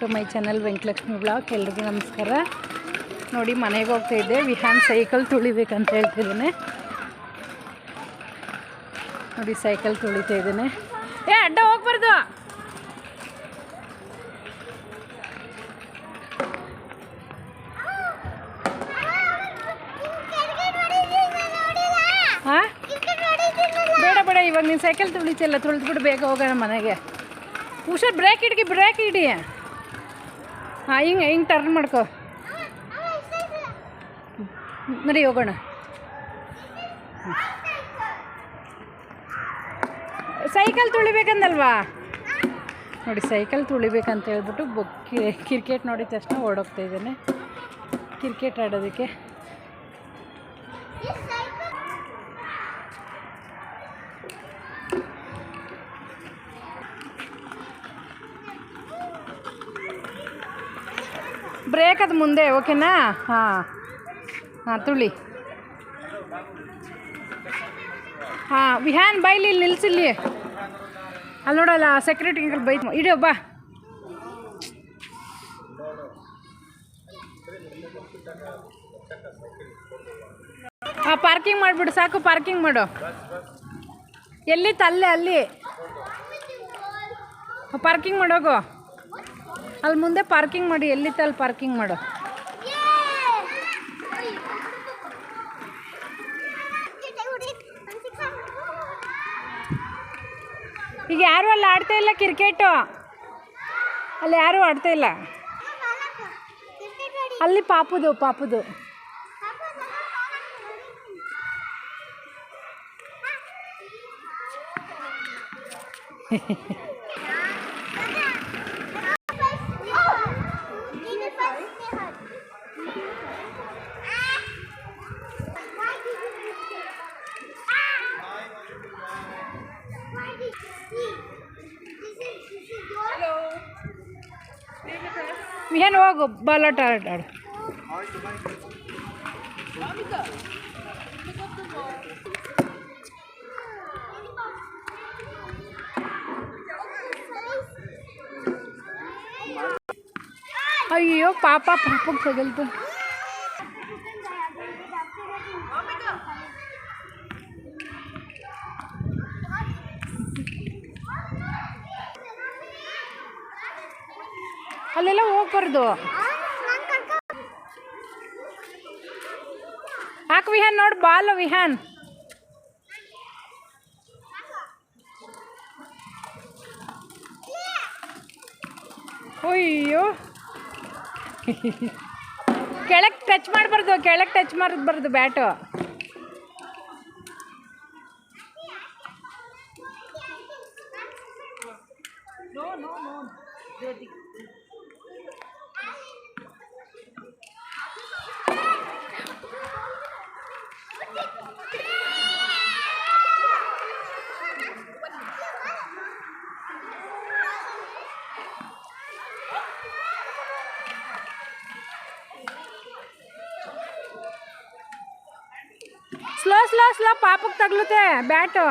To my channel Venkatalakshmi blog, ಎಲ್ರಿಗೂ ನಮಸ್ಕಾರ. ನೋಡಿ, ಮನೆಗೆ ಹೋಗ್ತಾ ಇದ್ದೆ. ವಿಹಾನ್ ಸೈಕಲ್ ತುಳಿಬೇಕಂತ ಹೇಳ್ತಿದ್ದೇನೆ. ನೋಡಿ, ಸೈಕಲ್ ತುಳಿತಾ ಇದ್ದೇನೆ. ಏ, ಅಡ್ಡ, ಹೋಗ್ಬಾರ್ದು. ಹಾಂ ಬೇಡ ಬೇಡ, ಇವಾಗ ನೀನು ಸೈಕಲ್ ತುಳಿತಿಲ್ಲ ತುಳಿದ್ಬಿಟ್ಟು ಬೇಗ ಹೋಗೋಣ ಮನೆಗೆ. ಹುಷಾರು ಬ್ರೇಕ್ ಇಡ್ಗಿ ಬ್ರೇಕ್ ಇಡಿ. ಹಾಂ, ಹಿಂಗೆ ಹಿಂಗೆ ಟರ್ನ್ ಮಾಡ್ಕೋ. ಮರಿ ಹೋಗೋಣ. ಸೈಕಲ್ ತುಳಿಬೇಕಂದಲ್ವಾ? ನೋಡಿ, ಸೈಕಲ್ ತುಳಿಬೇಕಂತ ಹೇಳ್ಬಿಟ್ಟು ಬುಕ್ ಕ್ರಿಕೆಟ್ ನೋಡಿದ ತಕ್ಷಣ ಓಡೋಗ್ತಾ ಇದ್ದೇನೆ. ಕ್ರಿಕೆಟ್ ಆಡೋದಕ್ಕೆ. ಬ್ರೇಕ್ ಅದು ಮುಂದೆ ಓಕೆನಾ ಹಾಂ. ಹಾಂ, ತುಳಿ. ಹಾಂ, ವಿಹಾನ್ ಬೈಲಿ ಇಲ್ಲಿ ನಿಲ್ಸಿಲ್ಲಿ ಅಲ್ಲಿ ನೋಡಲ್ಲ ಸೆಕ್ಯೂರಿಟಿ ಬೈ ಇಡಿ ಬಾ. ಹಾಂ ಪಾರ್ಕಿಂಗ್ ಮಾಡಿಬಿಡು, ಸಾಕು ಪಾರ್ಕಿಂಗ್ ಮಾಡು. ಎಲ್ಲಿ, ತಲ್ಲೆ, ಅಲ್ಲಿ? ಪಾರ್ಕಿಂಗ್ ಮಾಡೋಗು ಅಲ್ಲಿ ಮುಂದೆ ಪಾರ್ಕಿಂಗ್ ಮಾಡಿ ಎಲ್ಲಿತ್ತ ಅಲ್ಲಿ ಪಾರ್ಕಿಂಗ್ ಮಾಡು. ಈಗ ಯಾರು ಅಲ್ಲಿ ಆಡ್ತಾ ಇಲ್ಲ ಕ್ರಿಕೆಟು ಅಲ್ಲಿ ಯಾರೂ ಆಡ್ತಾ ಇಲ್ಲ? ಅಲ್ಲಿ ಪಾಪುದು ಪಾಪುದು. ಏನು ಹೋಗು ಬಾಲಾಟ ಆಟ ಅಯ್ಯೋ ಪಾಪ ಪಾಪಕ್ಕೆ ತಗಲ್ತು ಅಲ್ಲೆಲ್ಲ ಹೋಗ್ಬಾರ್ದು ಹಾಕು ವಿಹಾನ್ ನೋಡು ಬಾಲ್ ವಿಹಾನ್ ಅಯ್ಯೋ ಕೆಳಗೆ ಟಚ್ ಮಾಡಬಾರ್ದು ಕೆಳಗೆ ಟಚ್ ಮಾಡಬಾರ್ದು ಬ್ಯಾಟು ಸ್ಲೋ ಸ್ಲೋ ಸ್ಲೋ ಪಾಪಕ್ಕೆ ತಗ್ಲುತ್ತೆ ಬ್ಯಾಟು